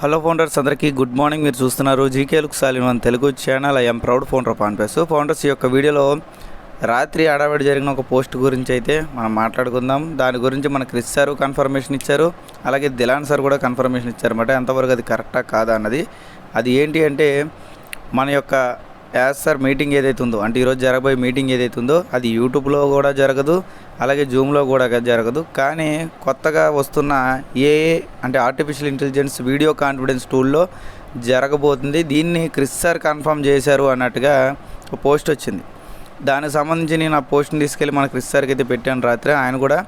Hello founders అందరికీ good morning. మీరు చూస్తున్నారు జీకేలకు సాలిన one Telugu channel. I'm proud founder of founders ఈ యొక్క వీడియోలో రాత్రి ఆడవాడి జరిగిన ఒక పోస్ట్ గురించి అయితే మనం మాట్లాడుకుందాం. దాని గురించి మనకు క్రిస్ సార్ కన్ఫర్మేషన్ ఇచ్చారు. అలాగే దిలాన్ సార్ కూడా కన్ఫర్మేషన్ ఇచ్చారన్నమాట ఎంతవరకు అది కరెక్టా కాదా అన్నది. అది ఏంటి అంటే మన యొక్క యాజ్ సార్ మీటింగ్ ఏదైతే ఉందో అంటే ఈరోజు జరగబోయే మీటింగ్ ఏదైతే ఉందో అది యూట్యూబ్లో కూడా జరగదు. అలాగే జూమ్లో కూడా జరగదు. కానీ కొత్తగా వస్తున్న ఏఏ అంటే ఆర్టిఫిషియల్ ఇంటెలిజెన్స్ వీడియో కాన్ఫిడెన్స్ టూల్లో జరగబోతుంది. దీన్ని క్రిస్ సార్ కన్ఫర్మ్ చేశారు అన్నట్టుగా ఒక పోస్ట్ వచ్చింది. దానికి సంబంధించి నేను ఆ పోస్ట్ని తీసుకెళ్ళి మన క్రిస్ సార్కి అయితే పెట్టాను రాత్రి. ఆయన కూడా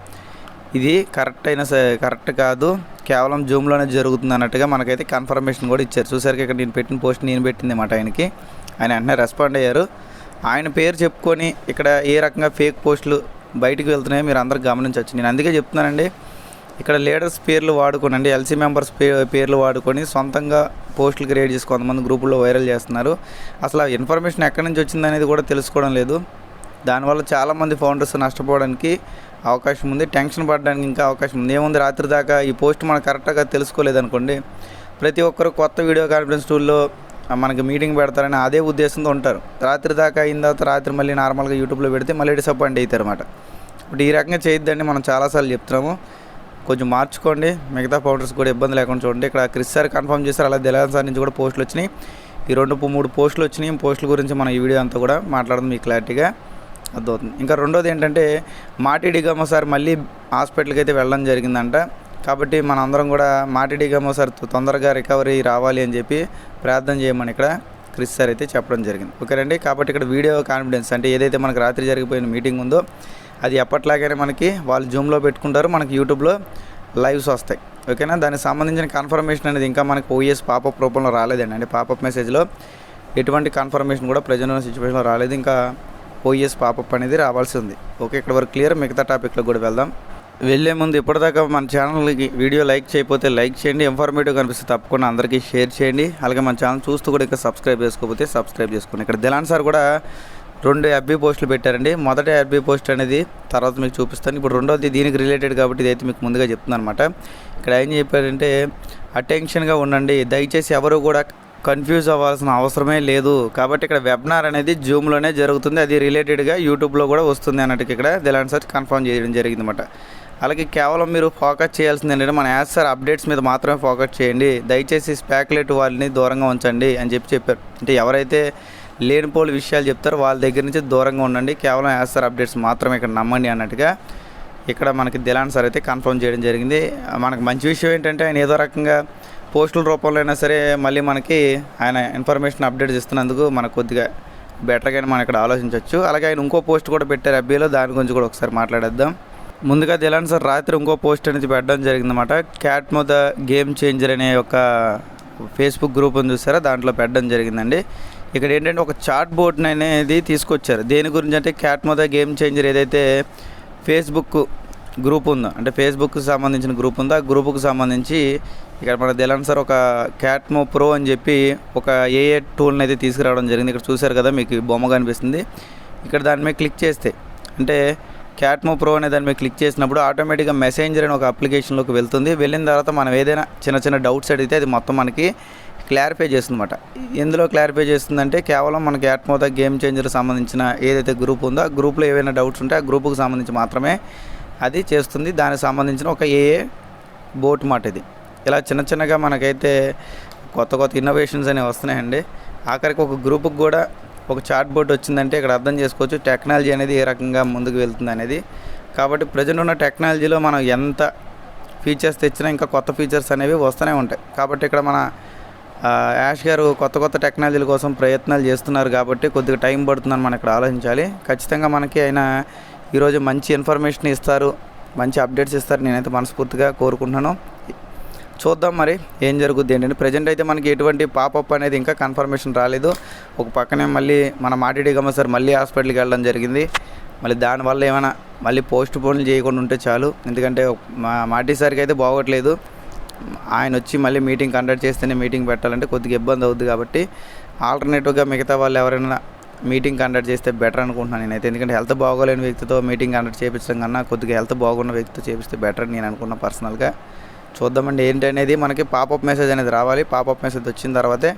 ఇది కరెక్ట్ అయిన కరెక్ట్ కాదు. కేవలం జూమ్లోనే జరుగుతుంది అన్నట్టుగా మనకైతే కన్ఫర్మేషన్ కూడా ఇచ్చారు. చూసారికి ఇక్కడ నేను పెట్టిన పోస్ట్ నేను పెట్టింది అన్నమాట ఆయనకి. ఆయన వెంటనే రెస్పాండ్ అయ్యారు. ఆయన పేరు చెప్పుకొని ఇక్కడ ఏ రకంగా ఫేక్ పోస్టులు బయటికి వెళ్తున్నాయో. మీరు అందరూ గమనించవచ్చు. నేను అందుకే చెప్తున్నానండి ఇక్కడ లీడర్స్ పేర్లు వాడుకోనండి. ఎల్సీ మెంబర్స్ పే పేర్లు వాడుకొని సొంతంగా పోస్టులు క్రియేట్ చేసి కొంతమంది గ్రూపుల్లో వైరల్ చేస్తున్నారు. అసలు ఆ ఇన్ఫర్మేషన్ ఎక్కడి నుంచి వచ్చింది అనేది కూడా తెలుసుకోవడం లేదు. దానివల్ల చాలామంది ఫౌండర్స్ నష్టపోవడానికి అవకాశం ఉంది. టెన్షన్ పడడానికి ఇంకా అవకాశం ఉంది. ఏముంది? రాత్రి దాకా ఈ పోస్ట్ మనం కరెక్ట్గా తెలుసుకోలేదనుకోండి ప్రతి ఒక్కరు కొత్త వీడియో కాన్ఫరెన్స్ టూల్లో మనకి మీటింగ్ పెడతారని అదే ఉద్దేశంతో ఉంటారు. రాత్రి దాకా అయిన తర్వాత రాత్రి మళ్ళీ నార్మల్గా యూట్యూబ్లో పెడితే మళ్ళీ డిసప్పాయింట్ అవుతారు అనమాట ఇప్పుడు ఈ రకంగా చేయొద్దండి మనం చాలాసార్లు చెప్తున్నాము. కొంచెం మార్చుకోండి. మిగతా పౌడర్స్ కూడా ఇబ్బంది లేకుండా చూడండి. ఇక్కడ క్రిస్ సార్ కన్ఫర్మ్ చేశారు. అలా దిలాన్ సార్ నుంచి కూడా పోస్టులు వచ్చినాయి. ఈ రెండు మూడు పోస్టులు వచ్చినాయి. పోస్టుల గురించి మనం ఈ వీడియో అంతా కూడా మాట్లాడడం మీకు క్లారిటీగా అర్థమవుతుంది. ఇంకా రెండోది ఏంటంటే మాటిడిగా ఒకసారి సార్ మళ్ళీ హాస్పిటల్కి అయితే వెళ్ళడం జరిగిందంట. కాబట్టి మనందరం కూడా మాటిడి గమ్మ సార్ తొందరగా రికవరీ రావాలి అని చెప్పి ప్రార్థన చేయమని ఇక్కడ క్రిస్ సార్ అయితే చెప్పడం జరిగింది. ఓకేనండి కాబట్టి ఇక్కడ వీడియో కాన్ఫిడెన్స్ అంటే ఏదైతే మనకు రాత్రి జరిగిపోయిన మీటింగ్ ఉందో అది ఎప్పట్లాగానే మనకి వాళ్ళు జూమ్లో పెట్టుకుంటారు మనకి యూట్యూబ్లో లైవ్స్ వస్తాయి. ఓకేనా దానికి సంబంధించిన కన్ఫర్మేషన్ అనేది ఇంకా మనకి ఓఎస్ పాపప్ రూపంలో రాలేదండి. అంటే పాపప్ మెసేజ్లో ఎటువంటి కన్ఫర్మేషన్ కూడా ప్రజెంట్ ఉన్న సిచ్యువేషన్లో రాలేదు. ఇంకా ఓఎస్ పాపప్ అనేది రావాల్సి ఉంది. ఓకే ఇక్కడ వరకు క్లియర్ మిగతా టాపిక్లో కూడా వెళ్దాం. వెళ్ళే ముందు ఇప్పటిదాకా మన ఛానల్కి వీడియో లైక్ చేయకపోతే లైక్ చేయండి. ఇన్ఫర్మేటివ్ కనిపిస్తే తప్పకుండా అందరికీ షేర్ చేయండి. అలాగే మన ఛానల్ చూస్తూ కూడా ఇంకా సబ్స్క్రైబ్ చేసుకోకపోతే సబ్స్క్రైబ్ చేసుకోండి. ఇక్కడ దిలాన్ సార్ కూడా రెండు ఎఫ్బీ పోస్టులు పెట్టారండి. మొదటి ఎఫ్బీ పోస్ట్ అనేది తర్వాత మీకు చూపిస్తాను. ఇప్పుడు రెండోది దీనికి రిలేటెడ్ కాబట్టి ఇదైతే మీకు ముందుగా చెప్తున్నాను అనమాట ఇక్కడ ఏం చెప్పారంటే అటెన్షన్గా ఉండండి. దయచేసి ఎవరు కూడా కన్ఫ్యూజ్ అవ్వాల్సిన అవసరమే లేదు. కాబట్టి ఇక్కడ వెబినార్ అనేది జూమ్లోనే జరుగుతుంది. అది రిలేటెడ్గా యూట్యూబ్లో కూడా వస్తుంది అన్నట్టుగా ఇక్కడ దిలాన్ సార్ కన్ఫర్మ్ చేయడం జరిగింది అనమాట అలాగే కేవలం మీరు ఫోకస్ చేయాల్సింది ఏంటంటే మన యాజ్ సార్ అప్డేట్స్ మీద మాత్రమే ఫోకస్ చేయండి. దయచేసి స్పాక్యులేట్ వాళ్ళని దూరంగా ఉంచండి అని చెప్పి చెప్పారు. అంటే ఎవరైతే లేనిపోలు విషయాలు చెప్తారో వాళ్ళ దగ్గర నుంచి దూరంగా ఉండండి. కేవలం యాజ్ సార్ అప్డేట్స్ మాత్రమే ఇక్కడ నమ్మండి అన్నట్టుగా ఇక్కడ మనకి దిలాన్ సార్ అయితే కన్ఫర్మ్ చేయడం జరిగింది. మనకు మంచి విషయం ఏంటంటే ఆయన ఏదో రకంగా పోస్టుల రూపంలో అయినా సరే మళ్ళీ మనకి ఆయన ఇన్ఫర్మేషన్ అప్డేట్ ఇస్తున్నందుకు మనకు కొద్దిగా బెటర్గా మనం ఇక్కడ ఆలోచించవచ్చు అలాగే ఆయన ఇంకో పోస్ట్ కూడా పెట్టారు అబ్బీలో. దాని గురించి కూడా ఒకసారి మాట్లాడేద్దాం. ముందుగా దిలాన్ సార్ రాత్రి ఇంకో పోస్ట్ అనేది పెట్టడం జరిగిందన్నమాట. క్యాట్ మొద గేమ్ చేంజర్ అనే ఒక ఫేస్బుక్ గ్రూప్ ఉంది చూసారా దాంట్లో పెట్టడం జరిగిందండి. ఇక్కడ ఏంటంటే ఒక చాట్ బోర్డ్ అనేది తీసుకొచ్చారు. దేని గురించి అంటే క్యాట్ మొద గేమ్ చేంజర్ ఏదైతే ఫేస్బుక్ గ్రూప్ ఉందో అంటే ఫేస్బుక్కి సంబంధించిన గ్రూప్ ఉందో ఆ గ్రూప్కి సంబంధించి ఇక్కడ మన దిలాన్ సార్ ఒక క్యాట్మో ప్రో అని చెప్పి ఒక ఏఏ టూల్ని అయితే తీసుకురావడం జరిగింది. ఇక్కడ చూశారు కదా మీకు బొమ్మ కనిపిస్తుంది. ఇక్కడ దాని మీద క్లిక్ చేస్తే అంటే క్యాట్మో ప్రో అనే దాని మీద క్లిక్ చేసినప్పుడు ఆటోమేటిక్గా మెసెంజర్ అని ఒక అప్లికేషన్లోకి వెళ్తుంది. వెళ్ళిన తర్వాత మనం ఏదైనా చిన్న చిన్న డౌట్స్ అడిగితే అది మొత్తం మనకి క్లారిఫై చేస్తుందన్నమాట. ఎందులో క్లారిఫై చేస్తుందంటే కేవలం మనకి యాట్మోదా గేమ్ చేంజర్ సంబంధించిన ఏదైతే గ్రూప్ ఉందో ఆ గ్రూప్లో ఏవైనా డౌట్స్ ఉంటే ఆ గ్రూప్కి సంబంధించి మాత్రమే అది చేస్తుంది. దానికి సంబంధించిన ఒక ఏఏ బోట్ మాట ఇది. ఇలా చిన్న చిన్నగా మనకైతే కొత్త కొత్త ఇన్నోవేషన్స్ అనేవి వస్తున్నాయండి. ఆఖరికి ఒక గ్రూప్కి కూడా ఒక చాట్ బోర్డ్ వచ్చిందంటే ఇక్కడ అర్థం చేసుకోవచ్చు టెక్నాలజీ అనేది ఏ రకంగా ముందుకు వెళ్తుంది అనేది. కాబట్టి ప్రజెంట్ ఉన్న టెక్నాలజీలో మనం ఎంత ఫీచర్స్ తెచ్చినా ఇంకా కొత్త ఫీచర్స్ అనేవి వస్తూనే ఉంటాయి. కాబట్టి ఇక్కడ మన యాష్ గారు కొత్త కొత్త టెక్నాలజీల కోసం ప్రయత్నాలు చేస్తున్నారు కాబట్టి కొద్దిగా టైం పడుతుందని మనం ఇక్కడ ఆలోచించాలి. ఖచ్చితంగా మనకి ఆయన ఈరోజు మంచి ఇన్ఫర్మేషన్ ఇస్తారు మంచి అప్డేట్స్ ఇస్తారు నేనైతే మనస్ఫూర్తిగా కోరుకుంటున్నాను. చూద్దాం మరి ఏం జరుగుద్ది ఏంటంటే ప్రజెంట్ అయితే మనకి ఎటువంటి పాపప్ అనేది ఇంకా కన్ఫర్మేషన్ రాలేదు. ఒక పక్కనే మళ్ళీ మన మాటిడి గమ్మ సార్ మళ్ళీ హాస్పిటల్కి వెళ్ళడం జరిగింది. మళ్ళీ దానివల్ల ఏమైనా మళ్ళీ పోస్ట్ పోన్లు చేయకుండా ఉంటే చాలు. ఎందుకంటే మా మాటి సార్కి అయితే బాగోట్లేదు. ఆయన వచ్చి మళ్ళీ మీటింగ్ కండక్ట్ చేస్తేనే మీటింగ్ పెట్టాలంటే కొద్దిగా ఇబ్బంది అవుద్ది కాబట్టి ఆల్టర్నేటివ్గా మిగతా వాళ్ళు ఎవరైనా మీటింగ్ కండక్ట్ చేస్తే బెటర్ అనుకుంటున్నాను నేనైతే. ఎందుకంటే హెల్త్ బాగోలేని వ్యక్తితో మీటింగ్ కండక్ట్ చేయించడం కన్నా కొద్దిగా హెల్త్ బాగున్న వ్యక్తితో చేపిస్తే బెటర్ అని నేను అనుకున్నా పర్సనల్గా చూద్దామండి. ఏంటి అనేది మనకి పాపప్ మెసేజ్ అనేది రావాలి. పాపప్ మెసేజ్ వచ్చిన తర్వాతే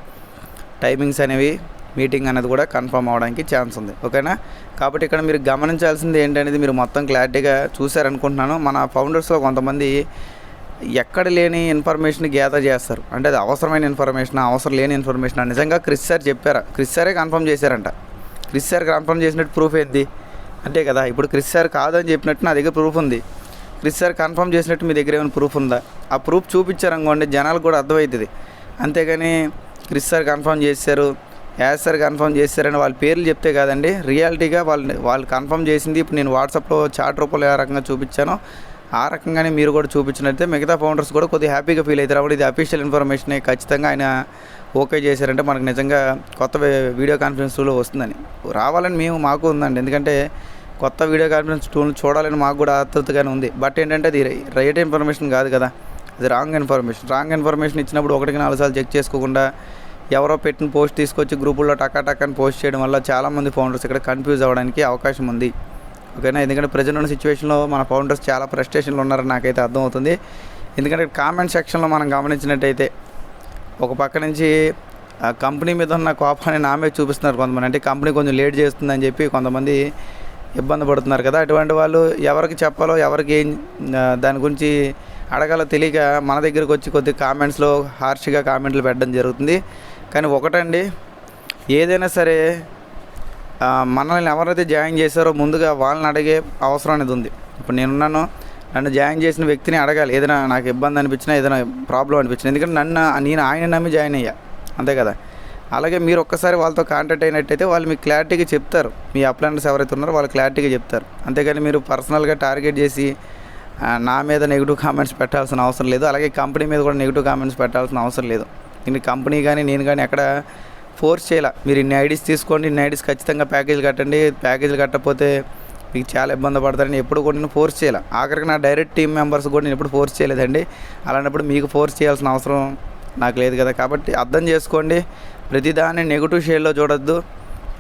టైమింగ్స్ అనేవి మీటింగ్ అనేది కూడా కన్ఫర్మ్ అవడానికి ఛాన్స్ ఉంది. ఓకేనా? కాబట్టి ఇక్కడ మీరు గమనించాల్సింది ఏంటనేది మీరు మొత్తం క్లారిటీగా చూశారనుకుంటున్నాను. మన ఫౌండర్స్లో కొంతమంది ఎక్కడ లేని ఇన్ఫర్మేషన్ గ్యాదర్ చేస్తారు. అంటే అది అవసరమైన ఇన్ఫర్మేషన్ అవసరం లేని ఇన్ఫర్మేషన్ నిజంగా క్రిస్ సార్ చెప్పారా? క్రిస్ సారే కన్ఫర్మ్ చేశారంట. క్రిస్ సార్ కన్ఫర్మ్ చేసినట్టు ప్రూఫ్ ఏంది? అంతే కదా? ఇప్పుడు క్రిస్ సార్ కాదని చెప్పినట్టు నా దగ్గర ప్రూఫ్ ఉంది. క్రిస్ సార్ కన్ఫర్మ్ చేసినట్టు మీ దగ్గర ఏమైనా ప్రూఫ్ ఉందా? ఆ ప్రూఫ్ చూపించారనుకోండి జనాలు కూడా అర్థమవుతుంది. అంతేగాని క్రిస్ సార్ కన్ఫర్మ్ చేశారు. యాజ్ సార్ కన్ఫర్మ్ చేశారని వాళ్ళ పేర్లు చెప్తే కాదండి రియాలిటీగా వాళ్ళు వాళ్ళు కన్ఫర్మ్ చేసింది ఇప్పుడు నేను వాట్సాప్లో చాట్ రూపంలో ఏ రకంగా చూపించానో ఆ రకంగానే మీరు కూడా చూపించినట్టే మిగతా ఫౌండర్స్ కూడా కొద్దిగా హ్యాపీగా ఫీల్ అవుతారు. అప్పుడు ఇది అఫీషియల్ ఇన్ఫర్మేషన్ ఖచ్చితంగా ఆయన ఓకే చేశారంటే మనకు నిజంగా కొత్త వీడియో కాన్ఫరెన్స్ వస్తుందని. రావాలని మేము మాకు ఉందండి. ఎందుకంటే కొత్త వీడియో కాన్ఫరెన్స్ టూల్ని చూడాలని మాకు కూడా ఆతృతగానే ఉంది. బట్ ఏంటంటే అది రైట్ ఇన్ఫర్మేషన్ కాదు కదా. అది రాంగ్ ఇన్ఫర్మేషన్. రాంగ్ ఇన్ఫర్మేషన్ ఇచ్చినప్పుడు ఒకటికి నాలుగు సార్లు చెక్ చేసుకోకుండా ఎవరో పెట్టిన పోస్ట్ తీసుకొచ్చి గ్రూపుల్లో టకా అని పోస్ట్ చేయడం వల్ల చాలామంది ఫౌండర్స్ ఇక్కడ కన్ఫ్యూజ్ అవ్వడానికి అవకాశం ఉంది. ఓకేనా? ఎందుకంటే ప్రజెంట్ ఉన్న సిచ్యువేషన్లో మన ఫౌండర్స్ చాలా ఫ్రస్ట్రేషన్లో ఉన్నారని నాకైతే అర్థమవుతుంది. ఎందుకంటే కామెంట్ సెక్షన్లో మనం గమనించినట్టయితే ఒక పక్క నుంచి ఆ కంపెనీ మీద ఉన్న కోపాన్ని నా మీద చూపిస్తున్నారు కొంతమంది. అంటే కంపెనీ కొంచెం లేట్ చేస్తుందని చెప్పి కొంతమంది ఇబ్బంది పడుతున్నారు కదా. అటువంటి వాళ్ళు ఎవరికి చెప్పాలో ఎవరికి ఏం దాని గురించి అడగాలో తెలియక మన దగ్గరకు వచ్చి కొద్ది కామెంట్స్లో హార్ష్గా కామెంట్లు పెట్టడం జరుగుతుంది. కానీ ఒకటండి ఏదైనా సరే మనల్ని ఎవరైతే జాయిన్ చేశారో ముందుగా వాళ్ళని అడిగే అవసరం అనేది ఉంది. ఇప్పుడు నేనున్నాను నన్ను జాయిన్ చేసిన వ్యక్తిని అడగాలి. ఏదైనా నాకు ఇబ్బంది అనిపించినా ఏదైనా ప్రాబ్లం అనిపించినా. ఎందుకంటే నన్ను నేను ఆయన నమ్మి జాయిన్ అయ్యా. అంతే కదా. అలాగే మీరు ఒక్కసారి వాళ్ళతో కాంటాక్ట్ అయినట్టయితే వాళ్ళు మీకు క్లారిటీగా చెప్తారు. మీ అప్లైనర్స్ ఎవరైతే ఉన్నారో వాళ్ళు క్లారిటీగా చెప్తారు. అంతేగాని మీరు పర్సనల్గా టార్గెట్ చేసి నా మీద నెగిటివ్ కామెంట్స్ పెట్టాల్సిన అవసరం లేదు. అలాగే కంపెనీ మీద కూడా నెగిటివ్ కామెంట్స్ పెట్టాల్సిన అవసరం లేదు. ఇంక కంపెనీ కానీ నేను కానీ ఎక్కడ ఫోర్స్ చేయాల. మీరు ఇన్ని ఐడీస్ తీసుకోండి ఇన్ని ఐడీస్ ఖచ్చితంగా ప్యాకేజీలు కట్టండి. ప్యాకేజీలు కట్టకపోతే మీకు చాలా ఇబ్బంది పడతారని ఎప్పుడు కూడా నేను ఫోర్స్ చేయాలి. ఆఖరికి నా డైరెక్ట్ టీమ్ మెంబర్స్ కూడా నేను ఎప్పుడు ఫోర్స్ చేయలేదండి. అలాంటప్పుడు మీకు ఫోర్స్ చేయాల్సిన అవసరం నాకు లేదు కదా. కాబట్టి అర్థం చేసుకోండి. ప్రతిదాన్ని నెగిటివ్ షేడ్లో చూడొద్దు.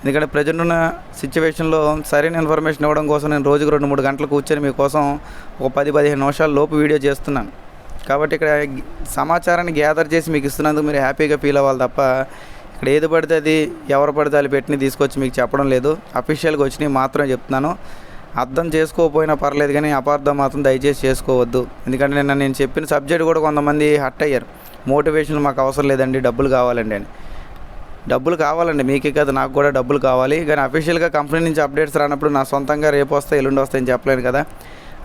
ఎందుకంటే ప్రజెంట్ ఉన్న సిచ్యువేషన్లో సరైన ఇన్ఫర్మేషన్ ఇవ్వడం కోసం నేను రోజుకు రెండు మూడు గంటలు కూర్చొని మీకోసం ఒక పది పదిహేను నిమిషాల లోపు వీడియో చేస్తున్నాను. కాబట్టి ఇక్కడ సమాచారాన్ని గ్యాదర్ చేసి మీకు ఇస్తున్నందుకు మీరు హ్యాపీగా ఫీల్ అవ్వాలి తప్ప ఇక్కడ ఏది పడితే అది ఎవరు పడితే అది పెట్టిన తీసుకొచ్చి మీకు చెప్పడం లేదు. అఫీషియల్గా వచ్చినవి మాత్రమే చెప్తున్నాను. అర్థం చేసుకోకపోయినా పర్లేదు కానీ అపార్థం మాత్రం దయచేసి చేసుకోవద్దు. ఎందుకంటే నిన్న నేను చెప్పిన సబ్జెక్ట్ కూడా కొంతమంది హట్ అయ్యారు. మోటివేషన్ మాకు అవసరం లేదండి డబ్బులు కావాలండి అని. డబ్బులు కావాలండి మీకే కదా నాకు కూడా డబ్బులు కావాలి. కానీ అఫీషియల్గా కంపెనీ నుంచి అప్డేట్స్ రానప్పుడు నా సొంతంగా రేపు వస్తాయి ఎల్లుండి వస్తాయని చెప్పలేను కదా.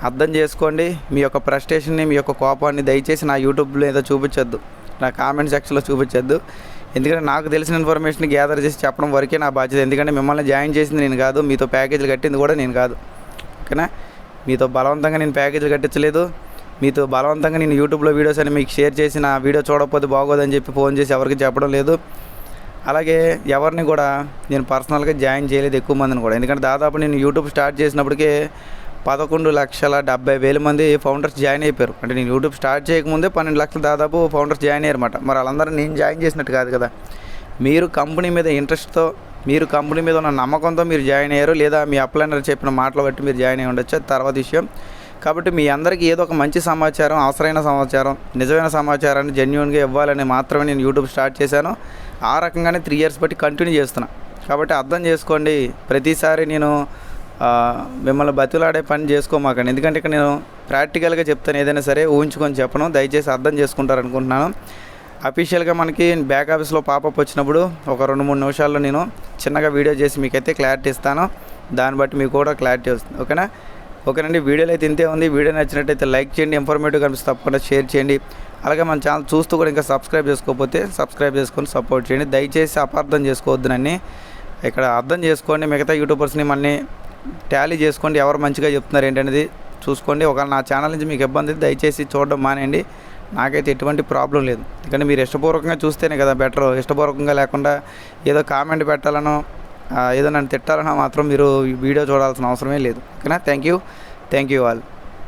అర్థం చేసుకోండి మీ యొక్క ఫ్రస్ట్రేషన్ని మీ యొక్క కోపాన్ని దయచేసి నా యూట్యూబ్లో ఏదో చూపించొద్దు. నా కామెంట్ సెక్షన్లో చూపించొద్దు. ఎందుకంటే నాకు తెలిసిన ఇన్ఫర్మేషన్ గ్యాదర్ చేసి చెప్పడం వరకే నా బాధ్యత. ఎందుకంటే మిమ్మల్ని జాయిన్ చేసింది నేను కాదు మీతో ప్యాకేజీలు కట్టింది కూడా నేను కాదు. ఓకేనా? మీతో బలవంతంగా నేను ప్యాకేజీలు కట్టించలేదు. మీతో బలవంతంగా నేను యూట్యూబ్లో వీడియోస్ అని మీకు షేర్ చేసి నా వీడియో చూడకపోతే బాగోదని చెప్పి ఫోన్ చేసి ఎవరికి చెప్పడం లేదు. అలాగే ఎవరిని కూడా నేను పర్సనల్గా జాయిన్ చేయలేదు ఎక్కువ మందిని కూడా. ఎందుకంటే దాదాపు నేను యూట్యూబ్ స్టార్ట్ చేసినప్పటికే పదకొండు లక్షల డెబ్బై వేల మంది ఫౌండర్స్ జాయిన్ అయిపోయారు. అంటే నేను యూట్యూబ్ స్టార్ట్ చేయకముందే పన్నెండు లక్షలు దాదాపు ఫౌండర్స్ జాయిన్ అయ్యారు అనమాట మరి వాళ్ళందరూ నేను జాయిన్ చేసినట్టు కాదు కదా. మీరు కంపెనీ మీద ఇంట్రెస్ట్తో మీరు కంపెనీ మీద ఉన్న నమ్మకంతో మీరు జాయిన్ అయ్యారు లేదా మీ అప్లైనర్ చెప్పిన మాటలు బట్టి మీరు జాయిన్ అయ్యి ఉండొచ్చు? తర్వాత విషయం. కాబట్టి మీ అందరికీ ఏదో ఒక మంచి సమాచారం అవసరమైన సమాచారం నిజమైన సమాచారాన్ని జెన్యున్గా ఇవ్వాలని మాత్రమే నేను యూట్యూబ్ స్టార్ట్ చేశాను. ఆ రకంగానే త్రీ ఇయర్స్ బట్టి కంటిన్యూ చేస్తున్నా. కాబట్టి అర్థం చేసుకోండి ప్రతిసారి నేను మిమ్మల్ని బతులాడే పని చేసుకోమాకండి. ఎందుకంటే ఇక్కడ నేను ప్రాక్టికల్గా చెప్తాను ఏదైనా సరే ఊహించుకొని చెప్పను. దయచేసి అర్థం చేసుకుంటారు అనుకుంటున్నాను అఫీషియల్గా మనకి బ్యాక్ ఆఫీస్లో పాపప్ వచ్చినప్పుడు ఒక రెండు మూడు నిమిషాల్లో నేను చిన్నగా వీడియో చేసి మీకైతే క్లారిటీ ఇస్తాను. దాన్ని బట్టి మీకు కూడా క్లారిటీ వస్తుంది. ఓకేనా ఓకేనండి వీడియోలో అయితే ఇంతే ఉంది. వీడియో నచ్చినట్టయితే లైక్ చేయండి ఇన్ఫర్మేటివ్ కనిపిస్తే తప్పకుండా షేర్ చేయండి. అలాగే మన ఛానల్ చూస్తూ కూడా ఇంకా సబ్స్క్రైబ్ చేసుకోకపోతే సబ్స్క్రైబ్ చేసుకొని సపోర్ట్ చేయండి. దయచేసి అపార్థం చేసుకోవద్దునని ఇక్కడ అర్థం చేసుకోండి మిగతా యూట్యూబర్స్ని మనల్ని టాలీ చేసుకోండి ఎవరు మంచిగా చెప్తున్నారు ఏంటనేది చూసుకోండి. ఒకవేళ నా ఛానల్ నుంచి మీకు ఇబ్బంది దయచేసి చూడడం మానేయండి. నాకైతే ఎటువంటి ప్రాబ్లం లేదు. ఎందుకంటే మీరు ఇష్టపూర్వకంగా చూస్తేనే కదా బెటర్. ఇష్టపూర్వకంగా లేకుండా ఏదో కామెంట్ పెట్టాలనో ఏదో నన్ను తిట్టాలన్నా మాత్రం మీరు వీడియో చూడాల్సిన అవసరమే లేదు. ఓకేనా? Thank you thank you all